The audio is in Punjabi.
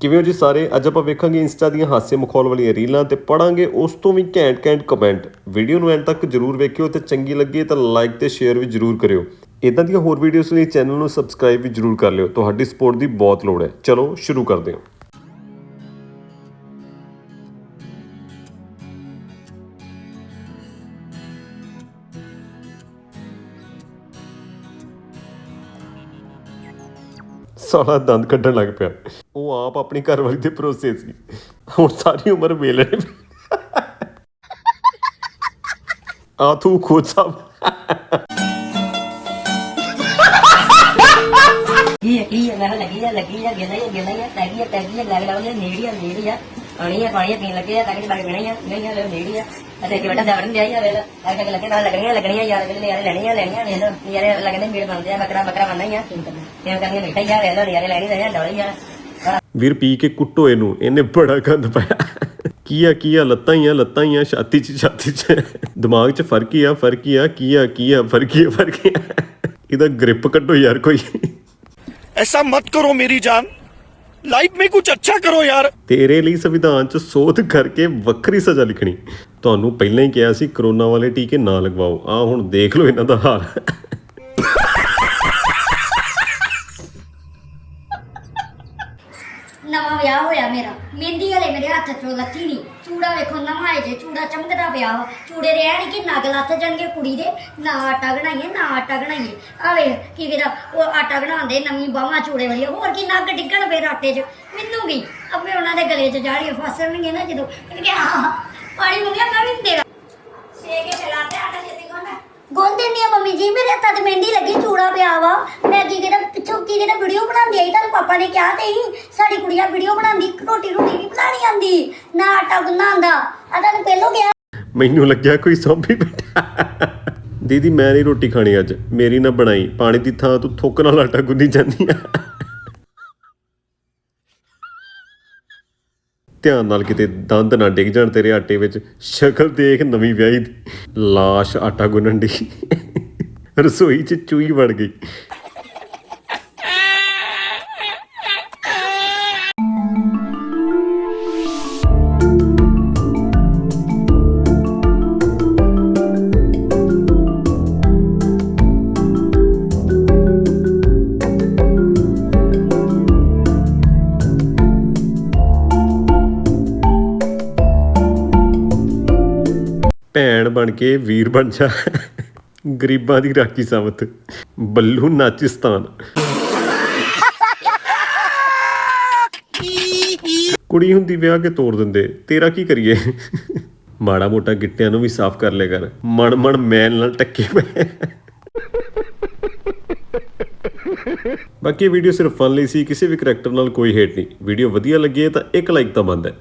ਕਿਵੇਂ ਹੋ ਜੀ ਸਾਰੇ? ਅੱਜ ਆਪਾਂ ਵੇਖਾਂਗੇ ਇੰਸਟਾ ਦੀਆਂ ਹਾਸੇ ਮਖੌਲ ਵਾਲੀਆਂ ਰੀਲਾਂ ਤੇ ਪੜਾਂਗੇ ਉਸ ਤੋਂ ਵੀ ਘੈਂਟ ਘੈਂਟ ਕਮੈਂਟ ਵੀਡੀਓ ਨੂੰ ਐਂਡ ਤੱਕ ਜਰੂਰ ਵੇਖਿਓ ਤੇ ਚੰਗੀ ਲੱਗੇ ਤਾਂ ਲਾਈਕ ਤੇ ਸ਼ੇਅਰ ਵੀ ਜਰੂਰ ਕਰਿਓ। ਇਦਾਂ ਦੀਆਂ ਹੋਰ ਵੀਡੀਓਜ਼ ਲਈ ਚੈਨਲ ਨੂੰ ਸਬਸਕ੍ਰਾਈਬ ਵੀ ਜਰੂਰ ਕਰ ਲਿਓ। ਤੁਹਾਡੀ ਸਪੋਰਟ ਦੀ ਬਹੁਤ ਲੋੜ ਹੈ। ਚਲੋ, ਸ਼ੁਰੂ ਕਰਦੇ ਹਾਂ। ਸਾਲਾ ਦੰਦ ਕੱਢਣ ਲੱਗ ਪਿਆ। ਉਹ ਆਪ ਆਪਣੀ ਘਰਵਾਲੀ ਦੇ ਭਰੋਸੇ ਸੀ। ਹੁਣ ਸਾਰੀ ਉਮਰ ਵੇਲੇ ਆ ਤੂੰ ਖੁਦ ਸਭ। ਕੀ ਹੈ, ਕੀ ਲੱਗੀ ਆ ਲੱਗੀ ਆ ਗਿਲਾ ਆ ਗਿਲਾ ਆ ਟੈਗੀ ਟੈਗੀ ਲੱਗ ਲੱਗ ਨੇੜੀ ਆ ਨੇੜੀ ਆਣੀ ਹੈ ਪਾਣੀ ਪੀਣ ਲੱਗੇ ਆ ਤਾਂ ਕਿ ਬਾਕੀ ਪੀਣਾ ਨਹੀਂ ਆ ਲੈ ਆ। ਅਤੇ ਕਿ ਬੇਟਾ ਦਵਰਨ ਦੇ ਵੇਲਾ ਆ ਕੇ ਲੱਗੇ ਨਾਲ ਲੱਗਣੀਆਂ ਲੱਗਣੀਆਂ ਯਾਰ ਵੇਲੇ ਯਾਰ ਲੈਣੀਆਂ ਲੈਣੀਆਂ ਨੇ ਤਾਂ ਯਾਰ ਲੱਗਣੇ ਮੇੜ ਬਣਦੇ ਆ ਬੱਕਰਾ ਬੱਕਰਾ ਬਣਨਾ ਹੀ ਆ। ਤੇ ਉਹ ਕਹਿੰਦੇ ਬੇਟਾ ਯਾਰ ਵੇਲਾ ਯਾਰ ਲੈਣੀ ਤਾਂ ਡੋਲੀ ਯਾਰ ਵੀਰ ਪੀ ਕੇ ਕੁੱਟੋ ਇਹਨੂੰ ਇਹਨੇ ਬੜਾ ਗੰਦ ਪਾਇਆ। ਕੀ ਆ ਕੀ ਆ ਲੱਤਾਂ ਹੀ ਆ ਲੱਤਾਂ ਹੀ ਆ ਛਾਤੀ 'ਚ ਛਾਤੀ 'ਚ। ਦਿਮਾਗ 'ਚ ਫ਼ਰਕ ਹੀ ਆ ਫ਼ਰਕ ਹੀ ਆ ਕੀ ਆ ਕੀ ਆ ਫ਼ਰਕ ਹੀ ਆ ਫ਼ਰਕ ਹੀ ਆ। ਇਹਦਾ ਗ੍ਰਿਪ ਕੱਢੋ ਯਾਰ ਕੋਈ। ਐਸਾ ਮਤ ਕਰੋ ਮੇਰੀ ਜਾਨ। ਲਾਈਫ ਮੇ ਕੁਛ ਅੱਛਾ ਕਰੋ ਯਾਰ। ਤੇਰੇ ਲਈ ਸੰਵਿਧਾਨ 'ਚ ਸੋਧ ਕਰਕੇ ਵੱਖਰੀ ਸਜ਼ਾ ਲਿਖਣੀ। ਤੁਹਾਨੂੰ ਪਹਿਲਾਂ ਹੀ ਕਿਹਾ ਸੀ, ਕਰੋਨਾ ਵਾਲੇ ਟੀਕੇ ਨਾ ਲਗਵਾਓ। ਆ ਹੁਣ ਦੇਖ ਲਓ ਇਹਨਾਂ ਦਾ ਹਾਲ। ਨਵਾਂ ਵਿਆਹ ਹੋਇਆ ਮੇਰਾ। ਮਹਿੰਦੀ ਹਲੇ ਮੇਰੇ ਹੱਥ ਚੋਂ ਲੱਥੀ ਨਹੀਂ ਚੂੜਾ ਵੇਖੋ, ਨਵਾਂ ਹੈ ਜੇ। ਚੂੜਾ ਚਮਕਦਾ ਪਿਆ ਵਾ ਚੂੜੇ ਦੇ ਐ ਨੀ ਕਿ ਨਗ ਲੱਥ ਜਾਣਗੇ ਕੁੜੀ ਦੇ। ਨਾ ਆਟਾ ਗਣਾਈਏ ਨਾ ਆਟਾ ਗਣਾਈਏ ਆ ਵੇਖ ਕੀ ਵੀਰਾ ਉਹ ਆਟਾ ਗਣਾਉਂਦੇ ਨਵੀਂ ਬਾਹਾਂ ਚੂੜੇ ਵਾਲੀ। ਹੋਰ ਕੀ ਨਗ ਡਿੱਗਣ ਫੇਰ ਆਟੇ 'ਚ। ਮੈਨੂੰ ਕੀ? ਆਪੇ ਉਹਨਾਂ ਦੇ ਗਲੇ 'ਚ ਜਾੜੀ ਫਸਣਗੇ ਨਾ ਜਦੋਂ। ਕਿ ਆ ਪਾਣੀ ਮੰਗਿਆ ਮੈਂ ਵੀ ਨੀ ਦੇਣਾ ਛੇ ਕੇ ਚਲਾਤੇ ਆਟਾ ਛੇਤੀ ਕੋਣਾ ਗੋਲ ਦਿੰਦੀ ਆ ਮੰਮੀ ਜੀ, ਮੇਰੇ ਹੱਥਾਂ ਮਹਿੰਦੀ ਲੱਗੀ, ਚੂੜਾ ਪਿਆ ਵਾ। ਮੈਂ ਕੀ ਕਿਹਦਾ ਪਿੱਛੋਂ ਕੀ ਕਿਹਦਾ ਵੀਡੀਓ ਬਣਾਉਂਦੀ ਆਈ, ਤੁਹਾਨੂੰ ਪਾਪਾ ਨੇ ਕਿਹਾ ਤੇ ਹੀ ਸਾਡੀ ਕੁੜੀਆਂ ਵੀਡੀਓ ਬਣਾਉਂਦੀ, ਰੋਟੀ ਰੋਟੀ ਨਹੀਂ ਬਣਾਣੀ ਆਂਦੀ ਨਾ ਆਟਾ ਗੁੰਨਾ ਆਂਦਾ ਆ ਤੁਹਾਨੂੰ ਪਹਿਲੋਂ ਗਿਆ ਮੈਨੂੰ ਲੱਗਿਆ ਕੋਈ ਸੌਂਪੀ ਬੈਠਾ। ਦੀਦੀ, ਮੈਂ ਨਹੀਂ ਰੋਟੀ ਖਾਣੀ ਅੱਜ। ਮੇਰੀ ਨਾ ਬਣਾਈ। ਪਾਣੀ ਦੀ ਥਾਂ ਤੂੰ ਥੁੱਕ ਨਾਲ ਆਟਾ ਗੁੰਦੀ ਜਾਂਦੀ ਆ। ਧਿਆਨ ਨਾਲ ਕਿਤੇ ਦੰਦ ਨਾ ਡਿੱਗ ਜਾਣ ਤੇਰੇ ਆਟੇ ਵਿੱਚ। ਸ਼ਕਲ ਦੇਖ ਨਵੀਂ ਵਿਆਹੀ ਦੀ। ਲਾਸ਼ ਆਟਾ ਗੁੰਨਣ ਦੀ। ਰਸੋਈ 'ਚ ਚੂਈ ਵੜ ਗਈ। ਭੈਣ ਬਣ ਕੇ ਵੀਰ ਬਣ ਜਾ। ਗਰੀਬਾਂ ਦੀ ਰਾਖੀ ਸਮਤ ਬੱਲੂ ਨਾਚਿਸਤਾਨ। ਕੁੜੀ ਹੁੰਦੀ ਵਿਆਹ ਕੇ ਤੋੜ ਦਿੰਦੇ। ਤੇਰਾ ਕੀ ਕਰੀਏ? ਮਾੜਾ ਮੋਟਾ ਗਿੱਟਿਆਂ ਨੂੰ ਵੀ ਸਾਫ਼ ਕਰ ਲਿਆ ਕਰ। ਮਣ ਮਣ ਮੈਲ ਨਾਲ ਟੱਕੇ ਪਏ। ਬਾਕੀ ਵੀਡੀਓ ਸਿਰਫ ਫਨ ਲਈ ਸੀ, ਕਿਸੇ ਵੀ ਕਰੈਕਟਰ ਨਾਲ ਕੋਈ ਹੇਟ ਨਹੀਂ। ਵੀਡੀਓ ਵਧੀਆ ਲੱਗੀ ਤਾਂ ਇੱਕ ਲਾਈਕ ਤਾਂ ਬੰਦ ਹੈ।